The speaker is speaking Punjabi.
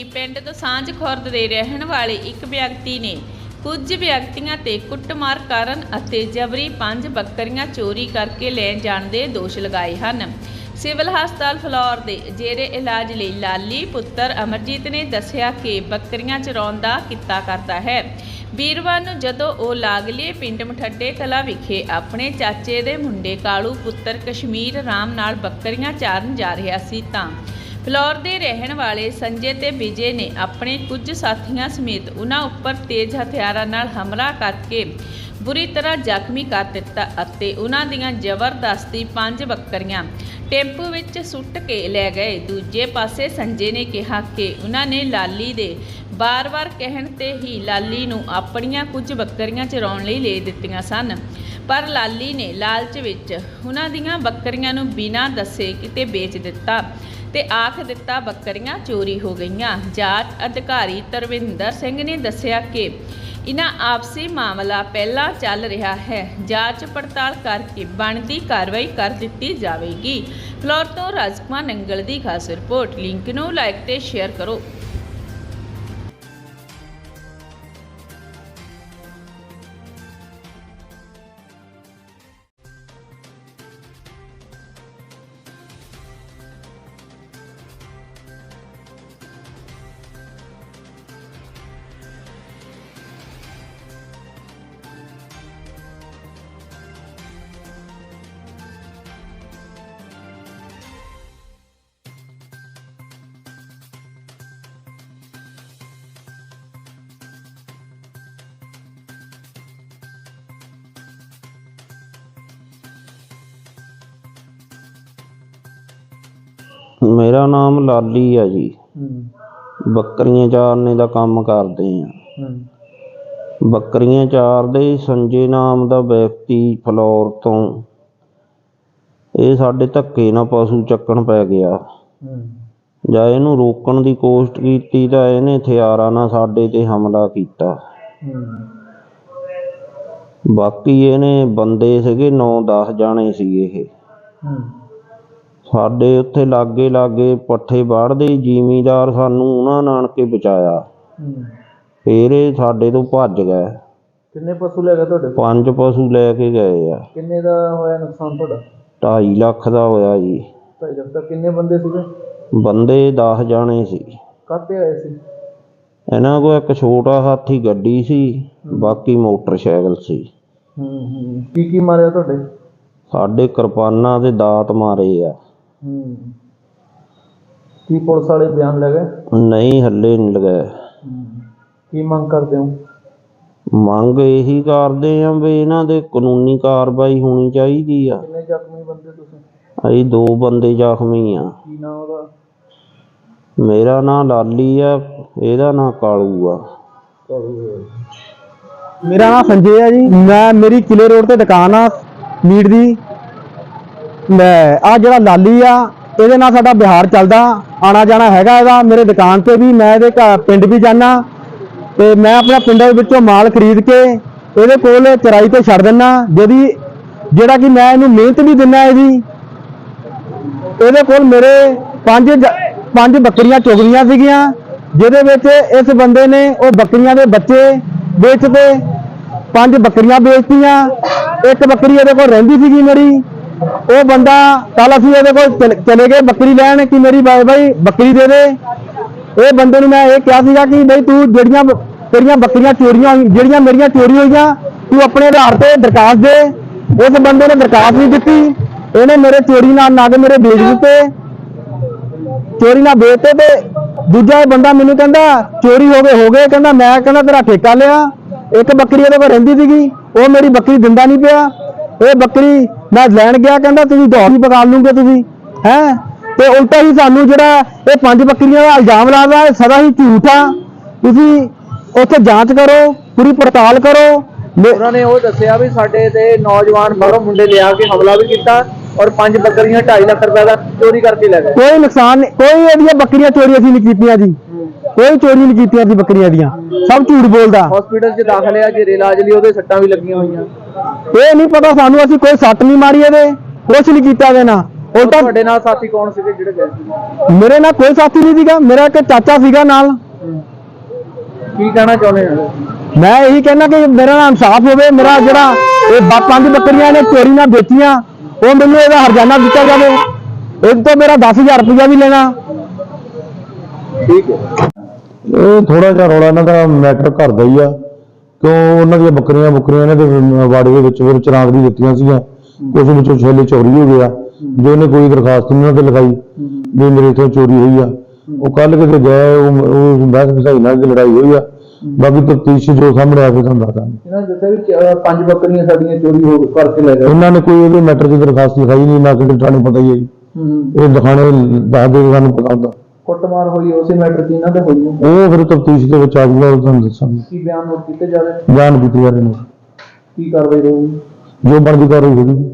ਕਿ ਪਿੰਡ ਦਸਾਂਝ ਖੁਰਦ ਦੇ ਰਹਿਣ ਵਾਲੇ ਇੱਕ ਵਿਅਕਤੀ ਨੇ ਕੁਝ ਵਿਅਕਤੀਆਂ ਤੇ ਕੁੱਟਮਾਰ ਕਰਨ ਅਤੇ ਜਬਰੀ ਪੰਜ ਬੱਕਰੀਆਂ ਚੋਰੀ ਕਰਕੇ ਲੈ ਜਾਣ ਦੇ ਦੋਸ਼ ਲਗਾਏ ਹਨ। ਸਿਵਲ ਹਸਪਤਾਲ ਫਲੌਰ ਦੇ ਜੇਰੇ ਇਲਾਜ ਲਈ ਲਾਲੀ ਪੁੱਤਰ ਅਮਰਜੀਤ ਨੇ ਦੱਸਿਆ ਕਿ ਬੱਕਰੀਆਂ ਚਰਾਉਣ ਦਾ ਕਿੱਤਾ ਕਰਦਾ ਹੈ। ਵੀਰਵਾਰ ਨੂੰ ਜਦੋਂ ਉਹ ਲਾਗਲੇ ਪਿੰਡ ਮਠੱਡੇ ਕਲਾ ਵਿਖੇ ਆਪਣੇ ਚਾਚੇ ਦੇ ਮੁੰਡੇ ਕਾਲੂ ਪੁੱਤਰ ਕਸ਼ਮੀਰ ਰਾਮ ਨਾਲ ਬੱਕਰੀਆਂ ਚਾਰਨ ਜਾ ਰਿਹਾ ਸੀ ਤਾਂ ਫਲੋਰ ਦੇ ਰਹਿਣ ਵਾਲੇ ਸੰਜੇ ਤੇ ਵਿਜੇ ਨੇ ਆਪਣੇ ਕੁਝ ਸਾਥੀਆਂ ਸਮੇਤ ਉਹਨਾਂ ਉੱਪਰ ਤੇਜ਼ ਹਥਿਆਰਾਂ ਨਾਲ ਹਮਲਾ ਕਰਕੇ ਬੁਰੀ ਤਰ੍ਹਾਂ ਜ਼ਖਮੀ ਕਰ ਦਿੱਤਾ ਅਤੇ ਉਹਨਾਂ ਦੀਆਂ ਜ਼ਬਰਦਸਤੀ ਪੰਜ ਬੱਕਰੀਆਂ ਟੈਂਪੂ ਵਿੱਚ ਸੁੱਟ ਕੇ ਲੈ ਗਏ। ਦੂਜੇ ਪਾਸੇ ਸੰਜੇ ਨੇ ਕਿਹਾ ਕਿ ਉਹਨਾਂ ਨੇ ਲਾਲੀ ਦੇ ਬਾਰ-ਬਾਰ ਕਹਿਣ ਤੇ ਹੀ ਲਾਲੀ ਨੂੰ ਆਪਣੀਆਂ ਕੁਝ ਬੱਕਰੀਆਂ ਚਰਾਉਣ ਲਈ ਲੈ ਦਿੱਤੀਆਂ ਸਨ। ਪਰ ਲਾਲੀ ਨੇ ਲਾਲਚ ਵਿੱਚ ਉਹਨਾਂ ਦੀਆਂ ਬੱਕਰੀਆਂ ਨੂੰ ਬਿਨਾਂ ਦੱਸੇ ਕਿਤੇ ਵੇਚ ਦਿੱਤਾ। ਤੇ ਆਖ ਦਿੱਤਾ ਬੱਕਰੀਆਂ ਚੋਰੀ ਹੋ ਗਈਆਂ। ਜਾਂਚ ਅਧਿਕਾਰੀ ਤਰਵਿੰਦਰ ਸਿੰਘ ਨੇ ਦੱਸਿਆ ਕਿ ਇਨ੍ਹਾਂ ਆਪਸੀ ਮਾਮਲਾ ਪਹਿਲਾਂ ਚੱਲ ਰਿਹਾ ਹੈ। ਜਾਂਚ ਪੜਤਾਲ ਕਰਕੇ ਬਣਦੀ ਕਾਰਵਾਈ ਕਰ ਦਿੱਤੀ ਜਾਵੇਗੀ। ਫਲੋਰ ਤੋਂ ਰਾਜਕੁਮਾਰ ਨੰਗਲ ਦੀ ਖਾਸ ਰਿਪੋਰਟ। ਲਿੰਕ ਨੂੰ ਲਾਈਕ ਤੇ ਸ਼ੇਅਰ ਕਰੋ। ਮੇਰਾ ਨਾਮ ਲਾਲੀ ਆ ਜੀ। ਬੱਕਰੀਆਂ ਚਾਰਨੇ ਦਾ ਕੰਮ ਕਰਦੇ ਆ। ਬੱਕਰੀਆਂ ਚਾਰਦੇ ਸੰਜੇ ਨਾਮ ਦਾ ਵਿਅਕਤੀ ਫਲੋਰ ਤੋਂ। ਇਹ ਸਾਡੇ ਧੱਕੇ ਨਾਲ ਪਸ਼ੂ ਚੱਕਣ ਪੈ ਗਿਆ। ਜਾਂ ਇਹਨੂੰ ਰੋਕਣ ਦੀ ਕੋਸ਼ਿਸ਼ ਕੀਤੀ ਤਾਂ ਇਹਨੇ ਹਥਿਆਰਾਂ ਨਾਲ ਸਾਡੇ ਤੇ ਹਮਲਾ ਕੀਤਾ। ਬਾਕੀ ਇਹਨੇ ਬੰਦੇ ਸੀਗੇ 9-10 ਜਾਣੇ ਸੀ ਇਹ। ਸਾਡੇ ਉੱਥੇ ਲਾਗੇ ਲਾਗੇ ਪੱਠੇ ਵਾੜਦੇ ਜ਼ਿਮੀਦਾਰ ਸਾਨੂੰ ਉਹਨਾਂ ਨਾਲ ਕੇ ਬਚਾਇਆ। ਫੇਰ ਇਹ ਸਾਡੇ ਤੋਂ ਭੱਜ ਗਏ। ਕਿੰਨੇ ਪਸ਼ੂ ਲੈ ਗਏ ਤੁਹਾਡੇ ਪੰਜ ਪਸ਼ੂ ਲੈ ਕੇ ਗਏ ਆ। ਕਿੰਨੇ ਦਾ ਹੋਇਆ ਨੁਕਸਾਨ ਤੁਹਾਡਾ? 2.5 ਲੱਖ ਦਾ ਹੋਇਆ ਜੀ। ਦਾ। ਕਿੰਨੇ ਬੰਦੇ ਸੀਗੇ? ਬੰਦੇ 10 ਜਾਣੇ ਸੀ। ਕਾਤੇ ਆਏ ਸੀ? ਇਹਨਾਂ ਕੋਲ ਇੱਕ ਛੋਟਾ ਹਾਥੀ ਗੱਡੀ ਸੀ ਬਾਕੀ ਮੋਟਰਸਾਈਕਲ ਸੀ। ਹੂੰ ਹੂੰ ਕੀ ਕੀ ਮਾਰਿਆ ਤੁਹਾਡੇ? ਸਾਡੇ ਕਿਰਪਾਨਾਂ ਤੇ ਦਾਤ ਮਾਰੇ ਆ। ਹੂੰ। ਕੀ ਪੁਲਿਸ ਵਾਲੇ ਬਿਆਨ ਲੈ ਗਏ? ਨਹੀਂ ਹੱਲੇ ਨਹੀਂ ਲਗਾਏ। ਕੀ ਮੰਗ ਕਰਦੇ ਹੋ? ਮੰਗ ਇਹੀ ਕਰਦੇ ਆ ਵੀ ਇਹਨਾਂ ਦੇ ਕਾਨੂੰਨੀ ਕਾਰਵਾਈ ਹੋਣੀ ਚਾਹੀਦੀ ਆ। ਕਿੰਨੇ ਜ਼ਖਮੀ ਬੰਦੇ ਤੁਸੀਂ? ਅਸੀਂ ਦੋ ਬੰਦੇ ਜ਼ਖਮੀ ਆ। ਕੀ ਨਾਮ ਉਹਦਾ? ਮੇਰਾ ਨਾਂ ਲਾਲੀ ਆ ਇਹਦਾ ਨਾਂ ਕਾਲੂ ਆ। ਮੇਰਾ ਨਾਮ ਸੰਜੇ ਹੈ ਜੀ। ਮੈਂ ਮੇਰੀ ਕਿਲੇ ਰੋਡ ਤੇ ਦੁਕਾਨ ਆ ਮੀਟ ਦੀ। ਆ ਜਿਹੜਾ ਲਾਲੀ ਆ, ਇਹਦੇ ਨਾਲ ਸਾਡਾ ਬਿਹਾਰ ਚੱਲਦਾ। ਆਣਾ ਜਾਣਾ ਹੈਗਾ ਇਹਦਾ। ਮੇਰੇ ਦੁਕਾਨ ਤੇ ਵੀ ਮੈਂ ਇਹਦੇ ਘਰ ਪਿੰਡ ਵੀ ਜਾਣਾ ਤੇ ਮੈਂ ਆਪਣਾ ਪਿੰਡ ਦੇ ਵਿੱਚੋਂ ਮਾਲ ਖਰੀਦ ਕੇ ਇਹਦੇ ਕੋਲ ਚਰਾਈ ਤੇ ਛੱਡ ਦਿੰਨਾ। ਜਿਹਦੀ ਜਿਹੜਾ ਕਿ ਮੈਂ ਇਹਨੂੰ ਮਿਹਨਤ ਵੀ ਦਿੰਨਾ ਇਹਦੀ, ਇਹਦੇ ਕੋਲ ਮੇਰੇ ਪੰਜ ਪੰਜ ਬੱਕਰੀਆਂ ਚੁਗਲੀਆਂ ਸੀਗੀਆਂ, ਜਿਹਦੇ ਵਿੱਚ ਇਸ ਬੰਦੇ ਨੇ ਉਹ ਬੱਕਰੀਆਂ ਦੇ ਬੱਚੇ ਵੇਚਦੇ ਪੰਜ ਬੱਕਰੀਆਂ ਵੇਚਤੀਆਂ। ਇੱਕ ਬੱਕਰੀ ਇਹਦੇ ਕੋਲ ਰਹਿੰਦੀ ਸੀਗੀ ਮੇਰੀ। ਉਹ ਬੰਦਾ ਕੱਲ ਅਸੀਂ ਇਹਦੇ ਕੋਲ ਚਲ- ਚਲੇ ਗਏ, ਬੱਕਰੀ ਲੈਣ ਕਿ ਮੇਰੀ ਬਾਈ ਬਾਈ ਬੱਕਰੀ ਦੇ ਦੇ। ਇਹ ਬੰਦੇ ਨੂੰ ਮੈਂ ਇਹ ਕਿਹਾ ਸੀਗਾ ਕਿ ਬਈ ਤੂੰ ਜਿਹੜੀਆਂ ਤੇਰੀਆਂ ਬੱਕਰੀਆਂ ਚੋਰੀਆਂ ਹੋਈ- ਜਿਹੜੀਆਂ ਮੇਰੀਆਂ ਚੋਰੀ ਹੋਈਆਂ, ਤੂੰ ਆਪਣੇ ਆਧਾਰ ਤੇ ਦਰਖਾਸਤ ਦੇ। ਉਸ ਬੰਦੇ ਨੇ ਦਰਖਾਸਤ ਨਹੀਂ ਦਿੱਤੀ। ਇਹਨੇ ਮੇਰੇ ਚੋਰੀ ਨਾਲ ਨਗ ਮੇਰੇ ਵੇਚ ਦਿੱਤੇ। ਚੋਰੀ ਨਾਲ ਵੇਚਤੇ ਤੇ ਦੂਜਾ ਬੰਦਾ ਮੈਨੂੰ ਕਹਿੰਦਾ, ਚੋਰੀ ਹੋ ਗਏ ਹੋ ਗਏ। ਕਹਿੰਦਾ, ਮੈਂ ਕਹਿੰਦਾ ਤੇਰਾ ਠੇਕਾ ਲਿਆ। ਇੱਕ ਬੱਕਰੀ ਇਹਦੇ ਕੋਲ ਰਹਿੰਦੀ ਸੀਗੀ। ਉਹ ਮੇਰੀ ਬੱਕਰੀ ਦਿੰਦਾ ਨਹੀਂ ਪਿਆ। ਇਹ ਬੱਕਰੀ ਮੈਂ ਲੈਣ ਗਿਆ ਕਹਿੰਦਾ ਤੁਸੀਂ ਦੌੜ ਪਕਾ ਲੂਗੇ ਤੁਸੀਂ ਹੈ? ਤੇ ਉਲਟਾ ਹੀ ਸਾਨੂੰ ਜਿਹੜਾ ਇਹ ਪੰਜ ਬੱਕਰੀਆਂ ਦਾ ਇਲਜ਼ਾਮ ਲਾਦਾ ਇਹ ਸਦਾ ਹੀ ਝੂਠ ਆ। ਤੁਸੀਂ ਉੱਥੇ ਜਾਂਚ ਕਰੋ ਪੂਰੀ ਪੜਤਾਲ ਕਰੋ। ਉਹਨਾਂ ਨੇ ਉਹ ਦੱਸਿਆ ਵੀ ਸਾਡੇ ਤੇ ਨੌਜਵਾਨ ਬਾਹਰੋਂ ਮੁੰਡੇ ਲਿਆ ਕੇ ਹਮਲਾ ਵੀ ਕੀਤਾ ਔਰ ਪੰਜ ਬੱਕਰੀਆਂ 2.5 ਲੱਖ ਰੁਪਏ ਦਾ ਚੋਰੀ ਕਰਕੇ ਲੈ ਗਏ। ਕੋਈ ਨੁਕਸਾਨ ਨਹੀਂ ਕੋਈ ਇਹਦੀਆਂ ਬੱਕਰੀਆਂ ਚੋਰੀ ਅਸੀਂ ਨਹੀਂ ਕੀਤੀਆਂ ਜੀ। ਕੋਈ ਚੋਰੀ ਨਹੀਂ ਕੀਤੀਆਂ ਸੀ ਬੱਕਰੀਆਂ ਦੀਆਂ। ਸਭ ਝੂਠ ਬੋਲਦਾ। ਹਸਪੀਟਲ 'ਚ ਦਾਖਲ ਆ ਜੇ ਇਲਾਜ ਲਈ ਉਹਦੇ ਸੱਟਾਂ ਵੀ ਲੱਗੀਆਂ ਹੋਈਆਂ। ਇਹ ਨਹੀਂ ਪਤਾ ਸਾਨੂੰ ਅਸੀਂ ਕੋਈ ਸੱਟ ਨਹੀਂ ਮਾਰੀ ਇਹਦੇ। ਕੁਛ ਨਹੀਂ ਕੀਤਾ ਇਹਦੇ ਨਾਲ। ਉਲਟਾ ਤੁਹਾਡੇ ਨਾਲ ਸਾਥੀ ਕੌਣ ਸੀਗੇ ਜਿਹੜੇ ਗਏ ਸੀ? ਮੇਰੇ ਨਾਲ ਕੋਈ ਸਾਥੀ ਨਹੀਂ ਸੀਗਾ। ਮੇਰਾ ਇੱਕ ਚਾਚਾ ਸੀਗਾ ਨਾਲ। ਕੀ ਕਹਿਣਾ ਚਾਹੁੰਦੇ ਹੋ? ਮੈਂ ਇਹੀ ਕਹਿਣਾ ਕਿ ਮੇਰਾ ਨਾਲ ਇਨਸਾਫ ਹੋਵੇ। ਮੇਰਾ ਜਿਹੜਾ ਇਹ ਬ- ਪੰਜ ਬੱਕਰੀਆਂ ਨੇ ਚੋਰੀ ਨਾਲ ਵੇਚੀਆਂ ਉਹ ਮੈਨੂੰ ਇਹਦਾ ਹਰਜਾਨਾ ਦਿੱਤਾ ਜਾਵੇ। ਇਹ ਤੋਂ ਮੇਰਾ 10000 ਰੁਪਇਆ ਵੀ ਲੈਣਾ। ਠੀਕ ਹੈ। ਇਹ ਥੋੜਾ ਜਿਹਾ ਰੌਲਾ ਇਹਨਾਂ ਦਾ ਮੈਟਰ ਘਰ ਦਾ ਹੀ ਆ। ਕਿਉਂ ਉਹਨਾਂ ਦੀਆਂ ਬੱਕਰੀਆਂ ਬੱਕਰੀਆਂ ਇਹਨਾਂ ਦੇ ਵਾੜੇ ਦੇ ਵਿੱਚ ਫਿਰ ਚਰਾਗ ਦੀ ਦਿੱਤੀਆਂ ਸੀਗੀਆਂ। ਕੁਝ ਵਿੱਚੋਂ ਛੇਲੇ ਚੋਰੀ ਹੋ ਗਿਆ। ਜੋ ਉਹਨੇ ਕੋਈ ਦਰਖਾਸਤ ਨਹੀਂ ਉਹਨਾਂ ਤੇ ਲਿਖਾਈ ਵੀ ਮੇਰੇ ਤੋਂ ਚੋਰੀ ਹੋਈ ਆ। ਉਹ ਕੱਲ ਕਿਤੇ ਗਏ ਉਹ ਉਹ ਬਹਿਸ ਵਿਸਾਈ ਨਾਲ ਦੀ ਲੜਾਈ ਹੋਈ ਆ। ਬਾਕੀ ਤਫਤੀਸ਼ ਜੋ ਸਾਹਮਣੇ ਆ ਕੇ ਤੁਹਾਨੂੰ ਦੱਸਦਾਂਗੇ ਇਹਨਾਂ ਨੇ ਦੱਸਿਆ ਵੀ ਪੰਜ ਬੱਕਰੀਆਂ ਸਾਡੀਆਂ ਚੋਰੀ ਹੋ ਕਰਕੇ ਲੈ ਗਏ। ਉਹਨਾਂ ਨੇ ਕੋਈ ਇਹਦੇ ਮੈਟਰ ਦੀ ਦਰਖਾਸਤ ਲਿਖਾਈ ਨਹੀਂ ਨਾ ਕਿਸੇ ਥਾਣੇ ਪਤਾ ਹੀ ਹੈ ਇਹ ਦਿਖਾਣੇ ਦੱਸ ਦੇ ਸਾਨੂੰ ਪਤਾ ਹੁੰਦਾ। ਕੁੱਟਮਾਰ ਹੋਈ ਉਸੇ ਮੈਟਰ 'ਚ ਇਹਨਾਂ ਦੇ ਹੋਈ ਹੈ। ਉਹ ਫਿਰ ਤਫਤੀਸ਼ ਦੇ ਵਿੱਚ ਆ ਉਹ ਤੁਹਾਨੂੰ ਦੱਸਾਂਗੇ ਕੀ ਬਿਆਨ ਨੋਟ ਕੀਤੇ ਜਾ ਰਹੇ ਨੇ? ਜਾਣ ਕੀਤੀ ਜਾ ਰਹੇ ਨੇ ਕੀ ਕਾਰਵਾਈ ਰਹੂਗੀ ਜੋ ਬਣਦੀ ਕਾਰਵਾਈ ਹੋਊਗੀ